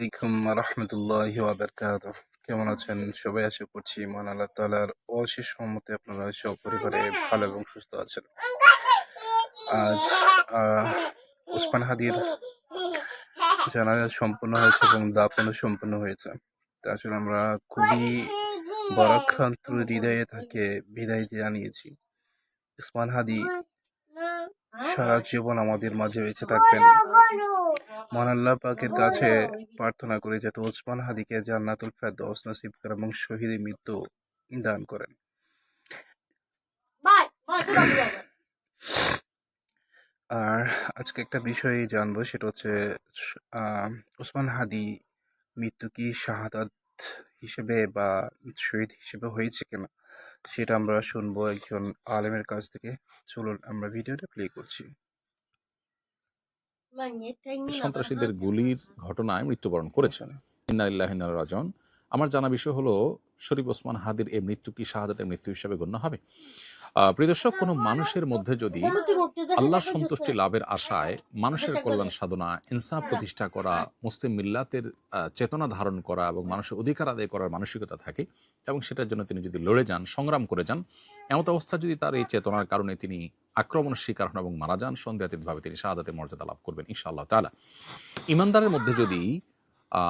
আলাইকুম রহমতুল্লাহ ওয়াবারকাত কেমন আছেন? সবাই আশা করছি মহান আল্লাহ তালার অশেষ সম্মতে আপনারা সব পরিবারে ভালো এবং সুস্থ আছেন। আজ আহ, ওসমান হাদির জানাজা সম্পূর্ণ হয়েছে এবং দাপনও সম্পূর্ণ হয়েছে। তা আসলে আমরা খুবই বরাক্রান্ত হৃদয়ে তাকে বিদায় জানিয়েছি। ওসমান হাদি সারা জীবন আমাদের মাঝে বেঁচে থাকবেন। মহান আল্লাহ পাকের কাছে প্রার্থনা করি যাতে ওসমান হাদিকে জান্নাতুল ফেরদৌস নসিব করেন এবং শহীদ মৃত্যু দান করেন. আর আজকে একটা বিষয় জানব সেটা হচ্ছে আহ, ওসমান হাদি মৃত্যু কি শাহাদাত হিসেবে বা শহীদ হিসেবে হয়েছে কিনা সেটা আমরা শুনব একজন আলেমের কাছ থেকে। চলুন আমরা ভিডিওটা প্লে করছি। সন্ত্রাসীদের গুলির ঘটনায় মৃত্যুবরণ করেছেন। ইন্নালিল্লাহ রাজন আমার জানা বিষয় হলো শরীফ ওসমান হাদির এই মৃত্যু কি শাহাদাতের মৃত্যু হিসাবে গণ্য হবে? আহ, প্রিয় দর্শক কোনো মানুষের মধ্যে যদি আল্লাহ সন্তুষ্টি লাভের আশায় মানুষের কল্যাণ সাধনা ইনসাফ প্রতিষ্ঠা করা মুসলিম মিল্লাতের চেতনা ধারণ করা এবং মানুষের অধিকার আদায় করার মানসিকতা থাকে এবং সেটার জন্য তিনি যদি লড়ে যান সংগ্রাম করে যান এমত অবস্থা যদি তার এই চেতনার কারণে তিনি আক্রমণের শিকার হন এবং মারা যান সন্দেহাতীতভাবে তিনি শাহাদাতের মর্যাদা লাভ করবেন ইনশাআল্লাহ তাআলা। ইমানদারের মধ্যে যদি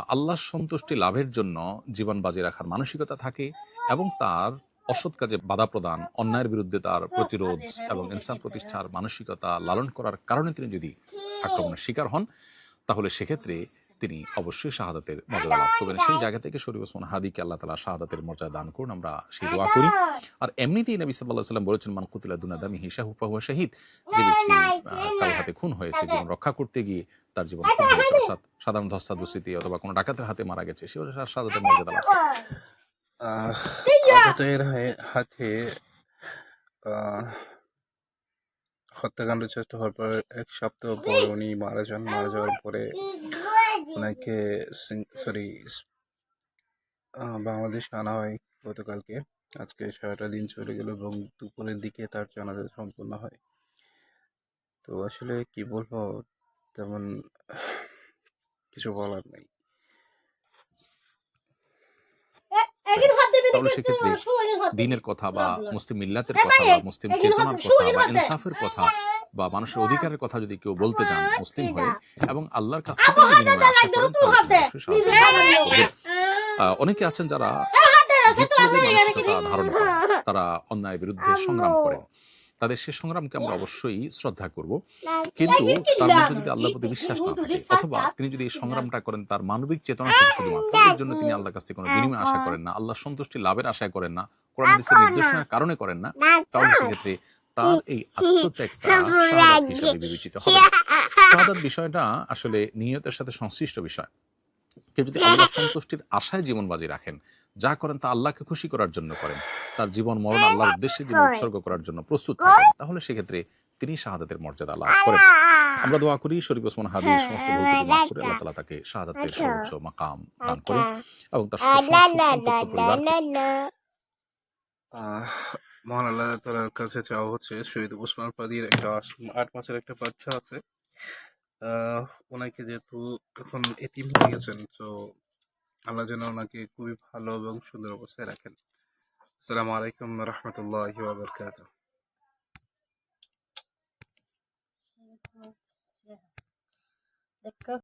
আল্লাহর সন্তুষ্টি লাভের জন্য জীবন বাজি রাখার মানসিকতা থাকে এবং তার অসৎ কাজে বাধা প্রদান অন্যায়ের বিরুদ্ধে তার প্রতিরোধ এবং ইনসান প্রতিষ্ঠার মানসিকতা লালন করার কারণে তিনি যদি আক্রমণের শিকার হন তাহলে সেক্ষেত্রে তিনি অবশ্যই শাহাদাতের মর্যাদা লাভ করবেন। সেই জায়গা থেকে শরীফ ওসমান হাদিকে আল্লাহ তালা শাহাদাতের মর্যাদা দান করুন আমরা সেই দোয়া করি। আর এমনিতেই নবী সাল্লাহ সাল্লাম বলেছেন মান কুতিলা দুনাদামি হিসা হুফা হুয়া শাহিদ। যে ব্যক্তি আহ, কারও হাতে খুন হয়েছে জীবন রক্ষা করতে গিয়ে তার জীবন খুন হয়েছে অর্থাৎ সাধারণ ধস্তাধস্তিতে অথবা কোনো ডাকাতের হাতে মারা গেছে সে শাহাদাতের মর্যাদা লাভ হায়ে- হাতে হত্যাকাণ্ড চেষ্টা হওয়ার পর এক সপ্তাহ পর উনি মারা যান। মারা যাওয়ার পরে ওনাকে সরি বাংলাদেশ আনা হয় গতকালকে। আজকে সারাটা দিন চলে গেল এবং দুপুরের দিকে তার জানাজা সম্পূর্ণ হয়। তো আসলে কি বলব তেমন কিছু বলার নেই। তাহলে সেক্ষেত্রে। দিনের কথা বা মুসলিম মিল্লাতের কথা বা মুসলিম চেতনার কথা বা ইনসাফের কথা বা মানুষের অধিকারের কথা যদি কেউ বলতে চান মুসলিম হয়ে এবং আল্লাহর কাছ থেকে অনেকে আছেন যারা ধারণ করেন তারা অন্যায়ের বিরুদ্ধে সংগ্রাম করেন। তাদের সে সংগ্রামকে আমরা অবশ্যই শ্রদ্ধা করব। কিন্তু তার মধ্যে যদি আল্লাহর প্রতি বিশ্বাস না থাকে অথবা তিনি যদি এই সংগ্রামটা করেন তার মানবিক চেতনা থেকে শুধুমাত্র? এর জন্য তিনি আল্লাহর কাছ থেকে কোনো বিনিময় আশা করেন না আল্লাহ সন্তুষ্টি লাভের আশা করেন না কোরআন হাদিসের নির্দেশনার কারণে করেন না তাহলে সেক্ষেত্রে তার এই আত্মত্যাগটা হিসাবে বিবেচিত হবে। বিষয়টা আসলে নিয়তের সাথে সংশ্লিষ্ট বিষয়। কেউ যদি আল্লাহ সন্তুষ্টির আশায় জীবন বাজি রাখেন যা করেন তা আল্লাহকে খুশি করার জন্য করেন তার জীবন মরণ আল্লাহর উদ্দেশ্যে জীবন উৎসর্গ করার জন্য প্রস্তুত থাকেন তাহলে সেক্ষেত্রে তিনি শাহাদাতের মর্যাদা লাভ করেন। আমরা দোয়া করি শরীফ ওসমান হাদির সমস্ত ভুল ত্রুটি মাফ করে আল্লাহ তাআলা তাকে শাহাদাতের সর্বোচ্চ মাকাম দান করেন এবং তার সমস্ত আহ, মহান আল্লাহ তালার কাছে চাওয়া হচ্ছে শহীদ উসমান পাদির একটা আট মাসের একটা বাচ্চা আছে। ওনাকে যেহেতু এখন এতিম হয়ে গেছেন, তো আল্লাহ যেন ওনাকে খুবই ভালো এবং সুন্দর অবস্থায় রাখেন। আসসালামু আলাইকুম রহমতুল্লাহ বাবরকাত দেখো